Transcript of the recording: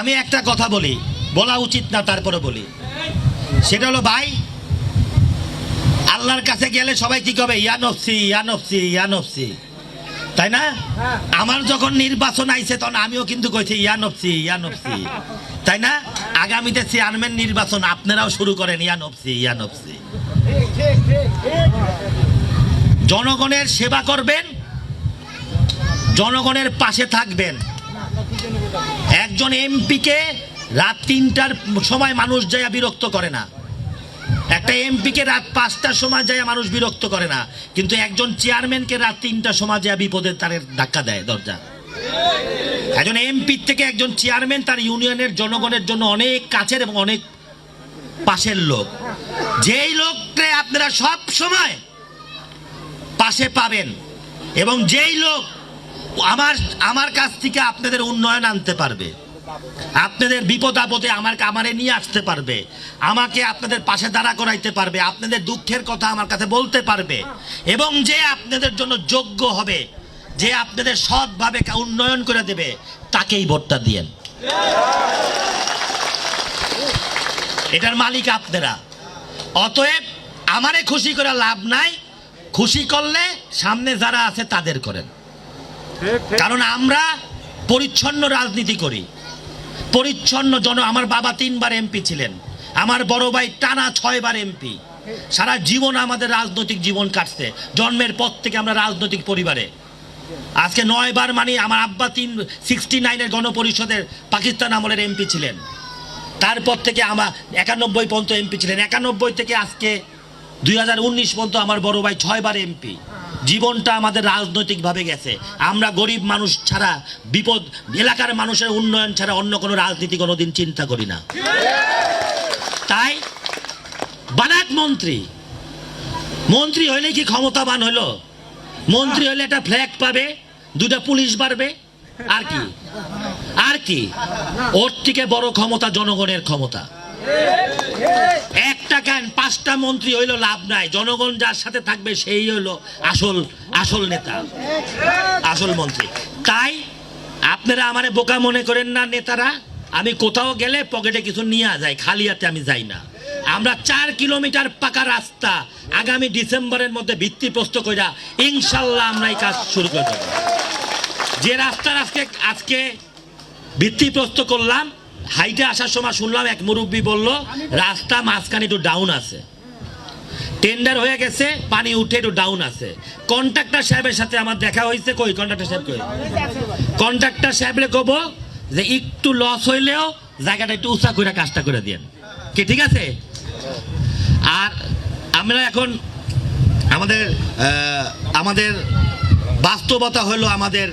আমি একটা কথা বলি বলা উচিত না তারপরে বলি। সেটা হলো ভাই আল্লাহর কাছে গেলে সবাই কি কবে ইয়া নফসি ইয়া নফসি ইয়া নফসি। তাই না? আমার যখন নির্বাচন আইছে তখন আমিও কিন্তু কইছি ইয়া নফসি ইয়া তাই না? আগামীতে চেয়ারম্যান নির্বাচন আপনারাও শুরু করেন ইয়া নফসি ইয়া নফসি। জনগণের সেবা করবেন জনগণের পাশে থাকবেন। একজন এমপিকে রাত তিনটার সময় মানুষ যায় বিরক্ত করে না। একটা এমপিকে রাত পাঁচটার সময় যায় মানুষ বিরক্ত করে না। কিন্তু একজন চেয়ারম্যানকে রাত তিনটার সময় যায় বিপদের তারের ধাক্কা দেয় দরজা। একজন এমপি থেকে একজন চেয়ারম্যান তার ইউনিয়নের জনগণের জন্য অনেক কাছের এবং অনেক পাশের লোক। যেই লোককে আপনারা সব সময় পাশে পাবেন এবং যেই লোক আমার আমার কাছ থেকে আপনাদের উন্নয়ন আনতে পারবে। আপনাদের বিপদ আপদে আমার আমারে নিয়ে আসতে পারবে। আমাকে আপনাদের পাশে দাঁড়া করাইতে পারবে। আপনাদের দুঃখের কথা আমার কাছে বলতে পারবে। এবং যে আপনাদের জন্য যোগ্য হবে, যে আপনাদের সৎভাবে উন্নয়ন করে দেবে, তাকেই ভোটটা দিয়েন। এটার মালিক আপনারা। অতএব আমারে খুশি করে লাভ নাই। খুশি করলে সামনে যারা আছে তাদের করেন। কারণ আমরা পরিচ্ছন্ন রাজনীতি করি। পরিচ্ছন্ন জন, আমার বাবা তিনবার এমপি ছিলেন। আমার বড় ভাই টানা ছয়বার এমপি। সারা জীবন আমাদের রাজনৈতিক জীবন কাটছে। জন্মের পর থেকে আমরা রাজনৈতিক পরিবারে। আজকে নয়বার মানে আমার আব্বা তিন সিক্সটি নাইনের গণপরিষদের পাকিস্তান আমলের এমপি ছিলেন। তারপর থেকে আমার একানব্বই পর্যন্ত এমপি ছিলেন। একানব্বই থেকে আজকে দুই হাজার উনিশ পর্যন্ত আমার বড় ভাই ছয়বার এমপি। জীবনটা আমাদের রাজনৈতিকভাবে গেছে। আমরা গরিব মানুষ ছাড়া, বিপদ, এলাকার মানুষের উন্নয়ন ছাড়া অন্য কোনো রাজনীতি কোনোদিন চিন্তা করি না। তাই বানাক মন্ত্রী। মন্ত্রী হইলে কি ক্ষমতাবান হলো মন্ত্রী হলে একটা ফ্ল্যাগ পাবে দুটা পুলিশ বাড়বে, আর কি? আর কি? ওর থেকে বড় ক্ষমতা জনগণের ক্ষমতা। পাঁচটা মন্ত্রী হইল লাভ নাই। জনগণ যার সাথে থাকবে সেই হইল আসল আসল নেতা, আসল মন্ত্রী। তাই আপনারা আমারে বোকা মনে করেন না নেতারা, আমি কোথাও গেলে পকেটে কিছু নিয়ে যাই, খালি হাতে আমি যাই না। আমরা চার কিলোমিটার পাকা রাস্তা আগামী ডিসেম্বরের মধ্যে ভিত্তি ভিত্তিপ্রস্ত কইরা ইনশাল্লাহ আমরা এই কাজ শুরু করে দেবো। যে রাস্তার আজকে আজকে ভিত্তিপ্রস্ত করলাম হাইটে আসার সময় শুনলাম এক মুরব্বী বলল রাস্তা মাঝখানে একটু ডাউন আছে। টেন্ডার হয়ে গেছে পানি উঠে একটু ডাউন আছে। কন্ট্রাক্টর সাহেবের সাথে আমার দেখা হয়েছে। কই? কন্ট্রাক্টর সাহেব কই? কন্ট্রাক্টর সাহেবরে কব যে একটু লস হইলেও জায়গাটা একটু উঁচা করে কাজটা করে দেন কি ঠিক আছে? আর আমরা এখন আমাদের আমাদের বাস্তবতা হলো আমাদের